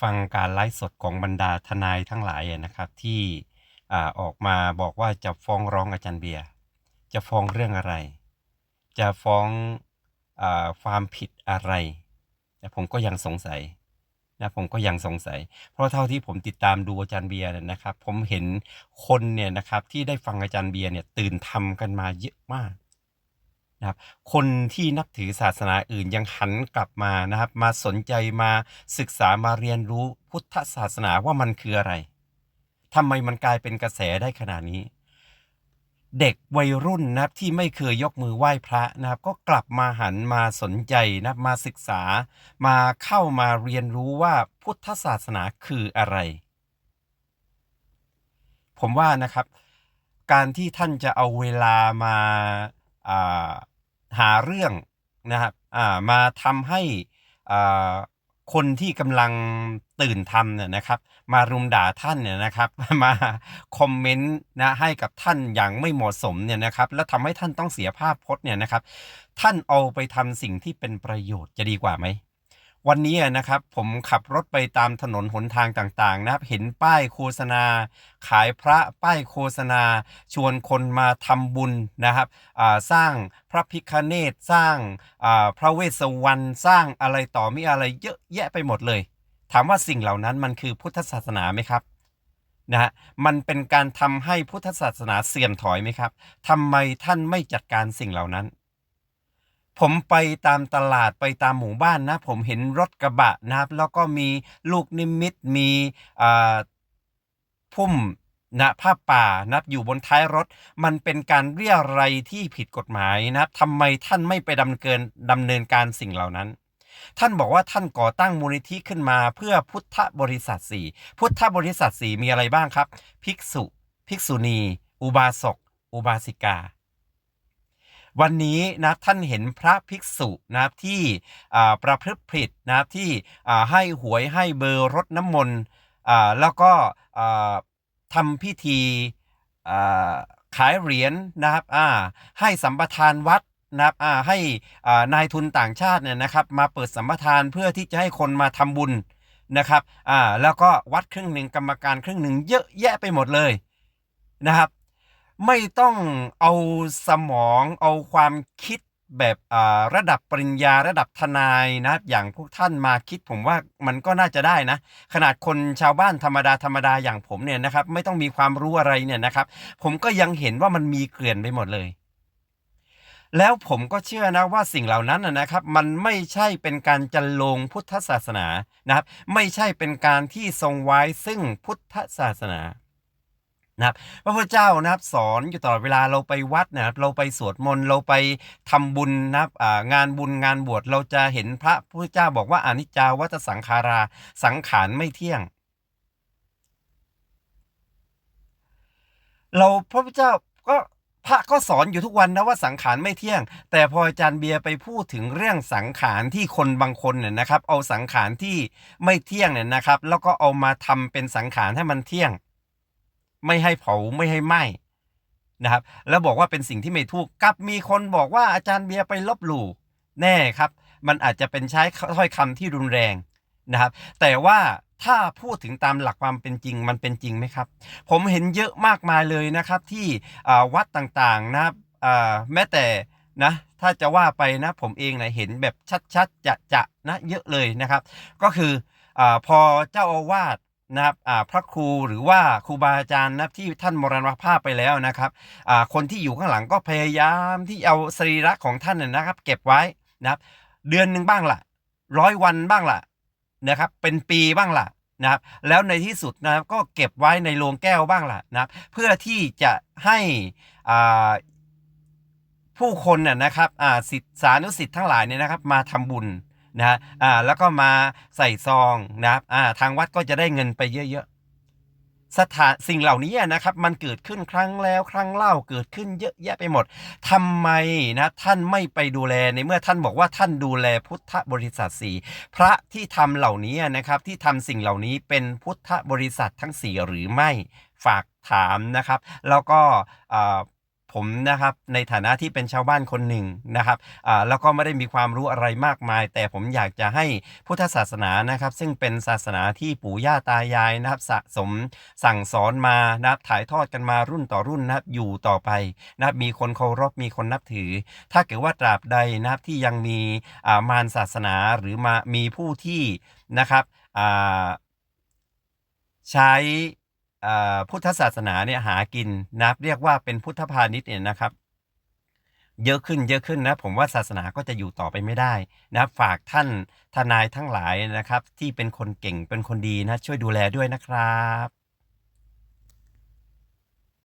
ฟังการไลฟ์สดของบรรดาทนายทั้งหลายนะครับ ที่อออกมาบอกว่าจะฟ้องร้องอาจารย์เบียร์จะฟ้องเรื่องอะไร จะฟ้องอความผิดอะไรแต่ผมก็ยังสงสัยนะผมก็ยังสงสัย เพราะเท่าที่ผมติดตามดูอาจารย์เบียร์นะครับ ผมเห็นคนเนี่ยนะครับที่ได้ฟังอาจารย์เบียร์เนี่ยตื่นทำกันมาเยอะมาก นะครับคนที่นับถือศาสนาอื่นยังหันกลับมานะครับมาสนใจมาศึกษามาเรียนรู้พุทธศาสนาว่ามันคืออะไรทำไมมันกลายเป็นกระแสได้ขนาดนี้ เด็กวัยรุ่นนะครับที่ไม่เคยยกมือไหว้พระนะครับก็กลับมาหันมาสนใจนะมาศึกษา มาเข้ามาเรียนรู้ว่าพุทธศาสนาคืออะไร ผมว่านะครับ การที่ท่านจะเอาเวลามาา หาเรื่องนะครับอ่ามาทำให้อ่าคนที่กำลังตื่นทำเนี่ยนะครับ มารุมด่าท่านเนี่ยนะครับ มาคอมเมนต์นะให้กับท่านอย่างไม่เหมาะสมเนี่ยนะครับ แล้วทำให้ท่านต้องเสียภาพพจน์เนี่ยนะครับ ท่านเอาไปทำสิ่งที่เป็นประโยชน์จะดีกว่าไหม วันนี้นะครับผมขับรถไปตามถนนหนทางต่างๆ นะครับ เห็นป้ายโฆษณา ขายพระป้ายโฆษณา ชวนคนมาทำบุญนะครับสร้างพระพิคเนตสร้างพระเวสสวรรณสร้างอะไรต่อมีอะไรเยอะแยะไปหมดเลย ถามว่าสิ่งเหล่านั้นมันคือพุทธศาสนาไหมครับนะฮะมันเป็นการทำให้พุทธศาสนาเสื่อมถอยไหมครับทำไมท่านไม่จัดการสิ่งเหล่านั้น ผมไปตามตลาดไปตามหมู่บ้านนะ ผมเห็นรถกระบะนะครับ แล้วก็มีลูกนิมิตมีอ่าพุ่มนะผ้าป่านะับอยู่บนท้ายรถ มันเป็นการเรียอะไรที่ผิดกฎหมายนะครับทำไมท่านไม่ไปดำเนินดำเนินการสิ่งเหล่านั้น ท่านบอกว่าท่านก่อตั้งมูลนิธิขึ้นมาเพื่อพุทธบริษัทสี่พุทธบริษัทสี่มีอะไรบ้างครับ ภิกษุ ภิกษุณี อุบาสก อุบาสิกา วันนี้นะท่านเห็นพระภิกษุนะครับที่ประพฤติผิดนะครับที่ให้หวยให้เบอร์รถน้ำมนต์แล้วก็ทำพิธีขายเหรียญนะครับให้สัมปทานวัดนะครับให้นายทุนต่างชาติเนี่ยนะครับ มาเปิดสัมปทานเพื่อที่จะให้คนมาทำบุญนะครับอ่าแล้วก็วัดครึ่งหนึ่งกรรมการครึ่งหนึ่งเยอะแยะไปหมดเลยนะครับ ไม่ต้องเอาสมองเอาความคิดแบบระดับปริญญาระดับทนายนะอย่างพวกท่านมาคิดผมว่ามันก็น่าจะได้นะ ขนาดคนชาวบ้านธรรมดาธรรมดาอย่างผมเนี่ยนะครับ ไม่ต้องมีความรู้อะไรเนี่ยนะครับ ผมก็ยังเห็นว่ามันมีเกลื่อนไปหมดเลย แล้วผมก็เชื่อนะว่าสิ่งเหล่านั้นนะนะครับ มันไม่ใช่เป็นการจันลงพุทธศาสนานะครับ ไม่ใช่เป็นการที่ทรงไว้ซึ่งพุทธศาสนา นะครับพระพุทธเจ้านะครับสอนอยู่ตลอดเวลาเราไปวัดนะครับเราไปสวดมนต์เราไปทำบุญนะครับงานบุญงานบวชเราจะเห็นพระพุทธเจ้าบอกว่าอนิจจาวัตสังขาราสังขารไม่เที่ยง เราพระพุทธเจ้าก็พระก็สอนอยู่ทุกวันนะว่าสังขารไม่เที่ยง แต่พออาจารย์เบียร์ไปพูดถึงเรื่องสังขารที่คนบางคนเนี่ยนะครับ เอาสังขารที่ไม่เที่ยงเนี่ยนะครับ แล้วก็เอามาทำเป็นสังขารให้มันเที่ยง ไม่ให้เผาไม่ให้ไหม้นะครับ แล้วบอกว่าเป็นสิ่งที่ไม่ถูกกลับมีคนบอกว่าอาจารย์เบียร์ไปลบหลู่แน่ครับ มันอาจจะเป็นใช้ถ้อยคำที่รุนแรงนะครับ แต่ว่าถ้าพูดถึงตามหลักความเป็นจริงมันเป็นจริงไหมครับ ผมเห็นเยอะมากมายเลยนะครับที่วัดต่างๆนะครับแม้แต่นะถ้าจะว่าไปนะผมเองนะเห็นแบบชัดๆจะจะๆนะเยอะเลยนะครับ ก็คืออพอเจ้าอาวาส นะครับอาพระครูหรือว่าครูบาอาจารย์นะที่ท่านมรณภาพไปแล้วนะครับอาคนที่อยู่ข้างหลังก็พยายามที่เอาสรีระของท่านนะนะครับ เก็บไว้นะครับเดือนหนึ่งบ้างละร้อยวันบ้างละนะครับเป็นปีบ้างละนะครับแล้วในที่สุดนะครับก็เก็บไว้ในโลงแก้วบ้างละนะครับเพื่อที่จะให้อาผู้คนน่ะนะครับอาสิทธิสานุสิทธิ์ทั้งหลายเนี่ยนะครับมาทำบุญ นะอ่าแล้วก็มาใส่ซองนะครับอ่าทางวัดก็จะได้เงินไปเยอะๆสถานสิ่งเหล่านี้นะครับ มันเกิดขึ้นครั้งแล้วครั้งเล่าเกิดขึ้นเยอะแยะไปหมดทำไมนะท่านไม่ไปดูแลในเมื่อท่านบอกว่าท่านดูแลพุทธบริษัทสี่พระที่ทำเหล่านี้นะครับที่ทำสิ่งเหล่านี้เป็นพุทธบริษัททั้งสี่หรือไม่ฝากถามนะครับ แล้วก็อ่า ผมนะครับในฐานะที่เป็นชาวบ้านคนหนึ่งนะครับอ่าแล้วก็ไม่ได้มีความรู้อะไรมากมาย แต่ผมอยากจะให้พุทธศาสนานะครับ ซึ่งเป็นศาสนาที่ปู่ย่าตายายนะครับสะสมสั่งสอนมานะครับถ่ายทอดกันมารุ่นต่อรุ่นนะครับอยู่ต่อไปนะครับมีคนเคารพมีคนนับถือ ถ้าเกิดว่าตราบใดนะครับที่ยังมีอ่ามารศาสนาหรือมามีผู้ที่นะครับอ่าใช้ พุทธศาสนาเนี่ยหากินนับเรียกว่าเป็นพุทธพาณิชย์เนี่ยนะครับ เยอะขึ้นเยอะขึ้นนะผมว่าศาสนาก็จะอยู่ต่อไปไม่ได้นับฝากท่านทนายทั้งหลายนะครับ ที่เป็นคนเก่งเป็นคนดีนะ ช่วยดูแลด้วยนะครับ